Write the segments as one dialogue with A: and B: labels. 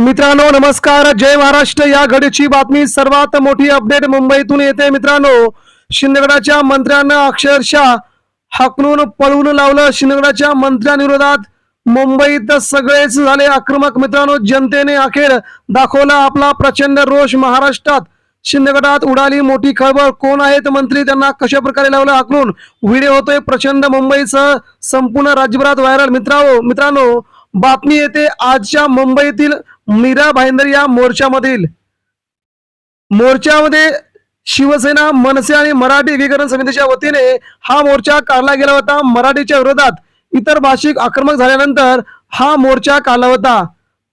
A: मित्रांनो नमस्कार. जय महाराष्ट्र. या घडीची बातमी सर्वात मोठी अपडेट मुंबईतून येते मित्रांनो. शिंदेगडाच्या मंत्र्यांना अक्षरशः हकलून पळवून लावलं शिंदेगडाच्या मंत्र्यांविरोधात. मुंबईत सगळेच झाले आक्रमक मित्रांनो जनतेने अखेर दाखवला आपला प्रचंड रोष महाराष्ट्रात. शिंदेगडात उडाली मोठी खळबळ. कोण आहेत मंत्री? त्यांना कशा प्रकारे लावलं आकलून व्हिडिओ होतोय प्रचंड मुंबईसह. संपूर्ण राज्यभरात व्हायरल. मित्रांनो मित्रांनो बातमी येते आजच्या मुंबईतील मीरा भाईंदर या मोर्चामधील मोर्चामध्ये शिवसेना मनसे आणि मराठी एकीकरण समितीच्या वतीने हा मोर्चा काढला गेला होता. मराठीच्या विरोधात इतर भाषिक आक्रमक झाल्यानंतर हा मोर्चा काढला होता.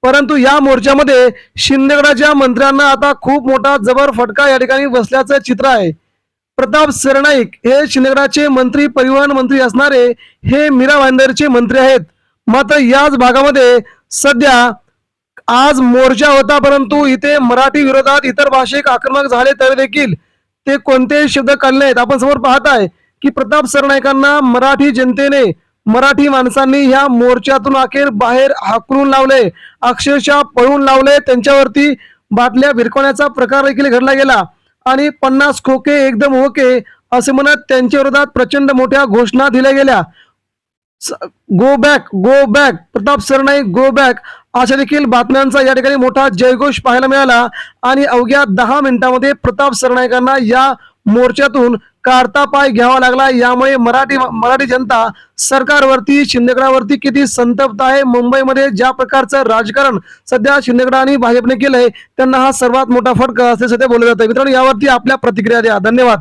A: परंतु या मोर्चामध्ये शिंदेगडाच्या मंत्र्यांना आता खूप मोठा जबर फटका या ठिकाणी बसल्याचं चित्र आहे. प्रताप सरनाईक हे शिंदेगडाचे मंत्री परिवहन मंत्री असणारे हे मीरा भाईंदरचे मंत्री आहेत. मात्र याच भागामध्ये सध्या आज मोर्चा होता परंतु इथे मराठी विरोधात इतर भाषिक आक्रमक झाले तरी देखील ते कोणतेही शब्द काढले नाहीत. आपण समोर पाहताय की प्रताप सरनाईकांना मराठी जनतेने मराठी माणसांनी ह्या मोर्चातून अखेर बाहेर हाकलून लावले अक्षरशः पळून लावले. त्यांच्यावरती बाटल्या भिरकवण्याचा प्रकार देखील घडला गेला. आणि पन्नास खोके एकदम ओके असे म्हणत त्यांच्या विरोधात प्रचंड मोठ्या घोषणा दिल्या गेल्या. Go back go back Pratap Sarnaik go back अशा देखील बातम्यांचा या ठिकाणी मोठा जयघोष पाहायला मिळाला. आणि अवघ्या दहा मिनिटांमध्ये प्रताप सरनाईकांना या मोर्चातून काढता पाय घ्यावा लागला. यामुळे मराठी मराठी जनता सरकारवरती शिंदेगडावरती किती संतप्त आहे. मुंबईमध्ये ज्या प्रकारचं राजकारण सध्या शिंदेगडा आणि भाजपने केलंय त्यांना हा सर्वात मोठा फटका असे सध्या बोललं जातं मित्रांनो यावरती आपल्या प्रतिक्रिया द्या. धन्यवाद.